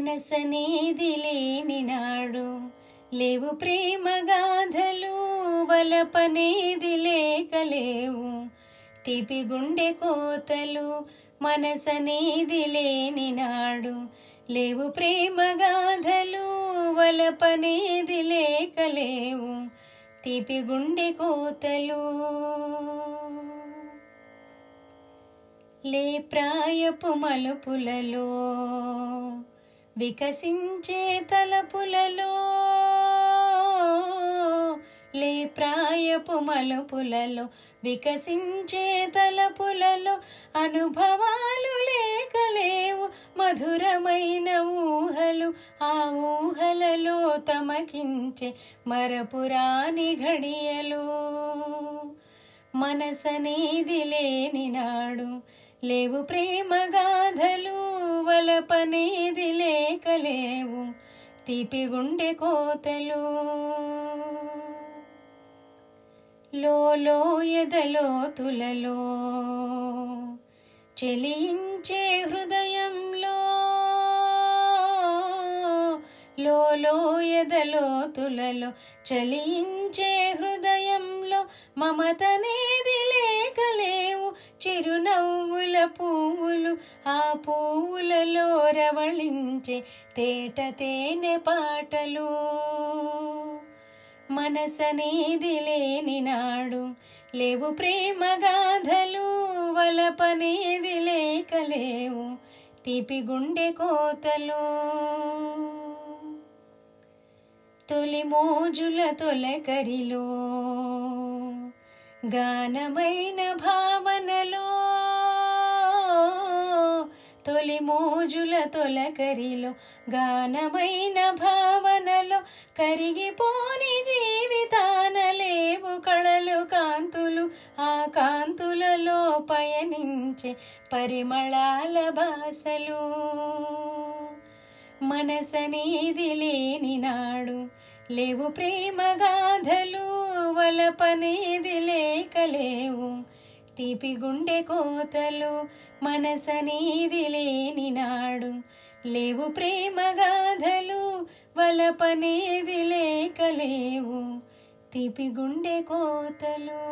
మనసనేది లేని నాడు లేవు ప్రేమ గాథలు వలపనేది లేకలేవు తీపి గుండె కోతలు మనసనేది లేని నాడు లేవు ప్రేమ గాథలు వలపనేది లేకలేవు తీపి గుండె కోతలు. లే ప్రాయపు మలుపులలో వికసించే తలపులలో లే ప్రాయపు మలుపులలో వికసించే తలపులలో అనుభవాలు లేకలేవు మధురమైన ఊహలు ఆ ఊహలలో తమకించే మరపురాని ఘడియలు. మనసనేది లేని నాడు లేవు ప్రేమగాథలు వలపనేది లే లేకలేవు తీపి కోతలు. లోలో ఎదలో తులలో చెలించే హృదయంలో లోలో ఎదలో తులలో చలించే హృదయంలో మమతనేది లేకలేవు చిరునవ్వుల పువ్వులు ఆ పువ్వులలో రవళించే తేట తేనె పాటలు. మనసనేది లేని నాడు లేవు ప్రేమ గాథలు వలపనేది లేకలేవు తీపి గుండె కోతలు. తొలి మోజుల తొలకరిలో గానమైన భావనలో తొలి మోజుల తొలకరిలో గానమైన భావనలో కరిగిపోని జీవితాన లేవు కళలు కాంతులు ఆ కాంతులలో పయనించే పరిమళాల భాసలు. మనసనేది లేని నాడు లేవు ప్రేమ గాథలు వలపనేది లేకలేవు తీపి గుండె కోతలు మనసనేది లేని నాడు. లేవు ప్రేమ గాథలు వలపనేది లేకలేవు తీపి గుండె కోతలు.